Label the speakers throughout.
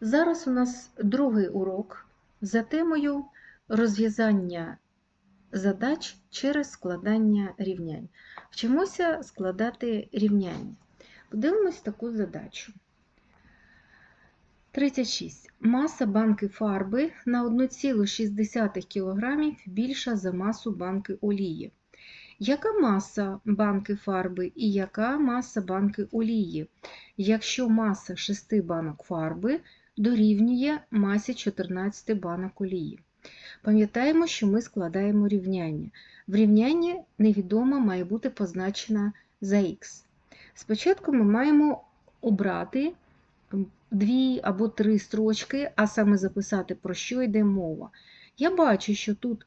Speaker 1: Зараз у нас другий урок за темою розв'язання задач через складання рівнянь. Вчимося складати рівняння. Подивимось таку задачу. 36. Маса банки фарби на 1,6 кг більша за масу банки олії. Яка маса банки фарби і яка маса банки олії, якщо маса 6 банок фарби дорівнює масі 14 банок олії? Пам'ятаємо, що ми складаємо рівняння. В рівнянні невідома має бути позначена за х. Спочатку ми маємо обрати дві або три строчки, а саме записати, про що йде мова. Я бачу, що тут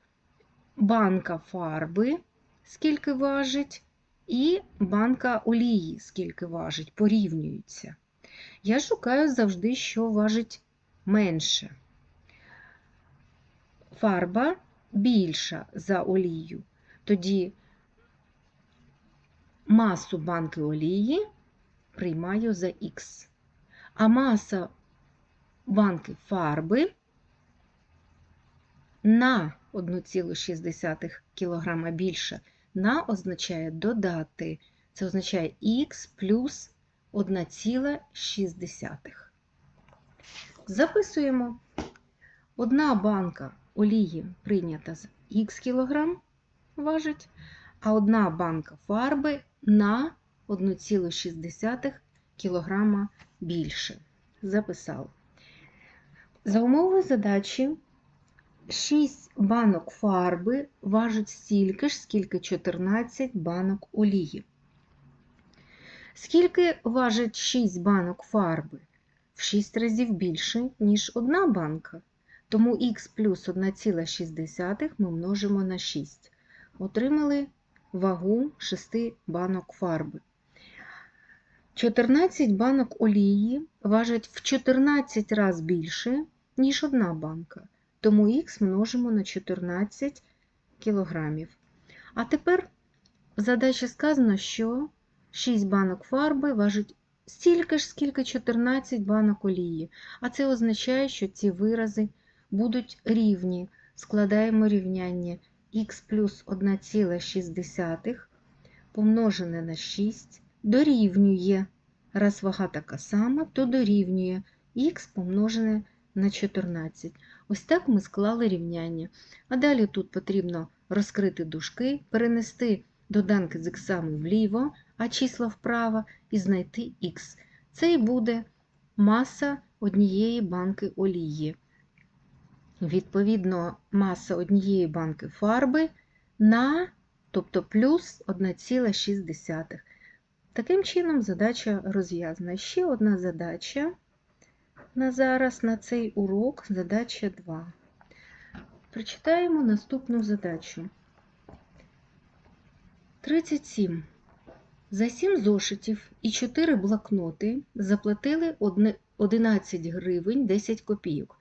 Speaker 1: банка фарби скільки важить, і банка олії, скільки важить, порівнюються. Я шукаю завжди, що важить менше. Фарба більша за олію. Тоді масу банки олії приймаю за х. А маса банки фарби на 1,6 кг більше на означає додати. Це означає х плюс 1,6. Записуємо. Одна банка олії прийнята з х кг важить, а одна банка фарби на 1,6 кг більше. Записали. За умовою задачі 6 банок фарби важить стільки ж, скільки 14 банок олії. Скільки важить 6 банок фарби? В 6 разів більше, ніж одна банка. Тому х плюс 1,6 ми множимо на 6. Отримали вагу 6 банок фарби. 14 банок олії важать в 14 разів більше, ніж одна банка тому х множимо на 14 кілограмів. А тепер в задачі сказано, що 6 банок фарби важить стільки ж, скільки 14 банок олії. А це означає, що ці вирази будуть рівні. Складаємо рівняння х плюс 1,6 помножене на 6 дорівнює. Раз вага така сама, то дорівнює х помножене на 14. Ось так ми склали рівняння. А далі тут потрібно розкрити дужки, перенести доданки з іксами вліво, а числа вправо, і знайти х. Це і буде маса однієї банки олії. Відповідно, маса однієї банки фарби на, тобто плюс 1,6. Таким чином, задача розв'язана. Ще одна задача на зараз на цей урок задача 2. Прочитаємо наступну задачу. 37. За 7 зошитів і 4 блокноти заплатили 11 гривень 10 копійок.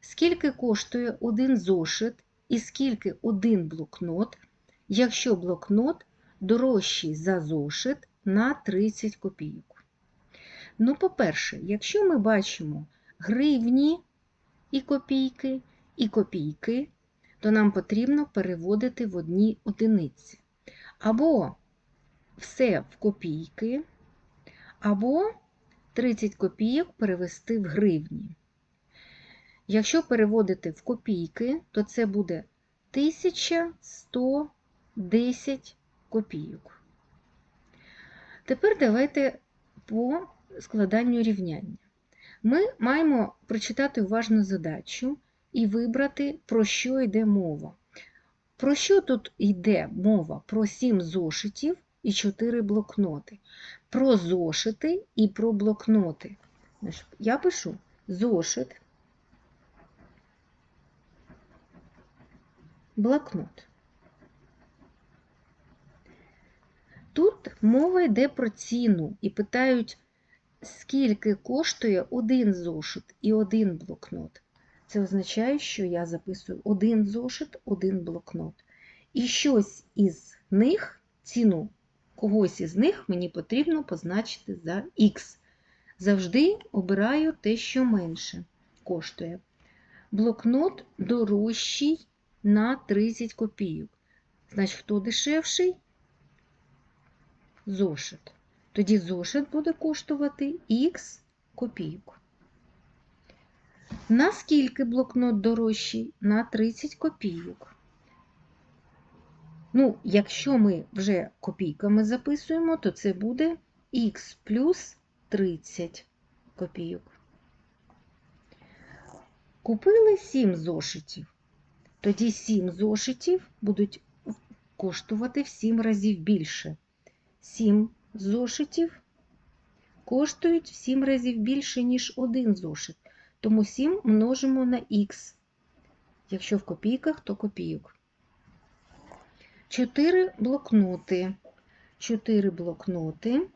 Speaker 1: Скільки коштує один зошит і скільки один блокнот, якщо блокнот дорожчий за зошит на 30 копійок? Ну, по-перше, якщо ми бачимо гривні і копійки, і копійки, то нам потрібно переводити в одні одиниці. Або все в копійки, або 30 копійок перевести в гривні. Якщо переводити в копійки, то це буде 1110 копійок. Тепер давайте по складанню рівняння. Ми маємо прочитати уважну задачу і вибрати, про що йде мова. Про що тут йде мова? Про 7 зошитів і 4 блокноти. Про зошити і про блокноти. Я пишу зошит, блокнот. Тут мова йде про ціну і питають, скільки коштує один зошит і один блокнот. Це означає, що я записую один зошит, один блокнот. І щось із них, ціну когось із них мені потрібно позначити за Х. Завжди обираю те, що менше коштує. Блокнот дорожчий на 30 копійок. Значить, хто дешевший? Зошит. Тоді зошит буде коштувати х копійок. Наскільки блокнот дорожчий? На 30 копійок. Ну, якщо ми вже копійками записуємо, то це буде х плюс 30 копійок. Купили 7 зошитів. Тоді 7 зошитів будуть коштувати в 7 разів більше. 7 зошитів коштують в 7 разів більше, ніж один зошит. Тому 7 множимо на х. Якщо в копійках, то копійок. 4 блокноти. 4 блокноти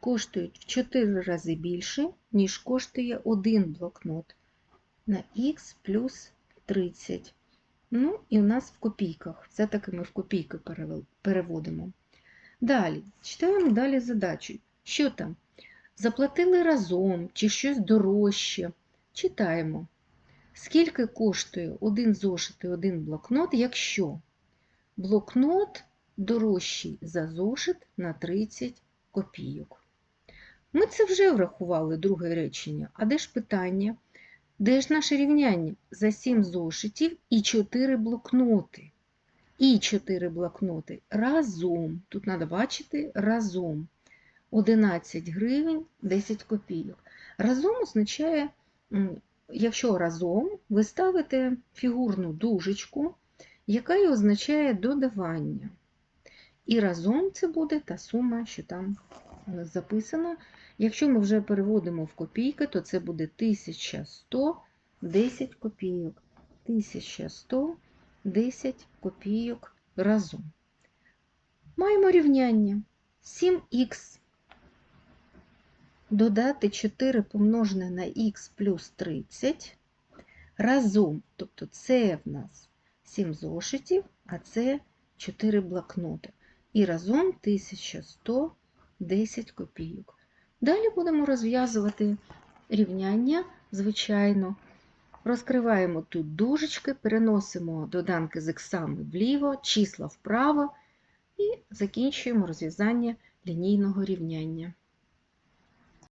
Speaker 1: коштують в 4 рази більше, ніж коштує один блокнот на х плюс 30. Ну, і у нас в копійках. Все-таки ми в копійки переводимо. Далі, читаємо далі задачу. Що там? Заплатили разом чи щось дорожче. Читаємо. Скільки коштує один зошит і один блокнот, якщо блокнот дорожчий за зошит на 30 копійок. Ми це вже врахували друге речення. А де ж питання? Де ж наше рівняння? За 7 зошитів і 4 блокноти. І 4 блокноти разом. Тут треба бачити разом. 11 гривень 10 копійок. Разом означає, якщо разом ви ставите фігурну дужечку, яка і означає додавання. І разом це буде та сума, що там е, записана. Якщо ми вже переводимо в копійки, то це буде 1110 копійок. 1110 копійок разом. Маємо рівняння 7х. Додати 4 помножене на х плюс 30 разом, тобто це в нас 7 зошитів, а це 4 блокноти. І разом 1110 копійок. Далі будемо розв'язувати рівняння, звичайно. Розкриваємо тут дужечки, переносимо доданки з іксами вліво, числа вправо і закінчуємо розв'язання лінійного рівняння.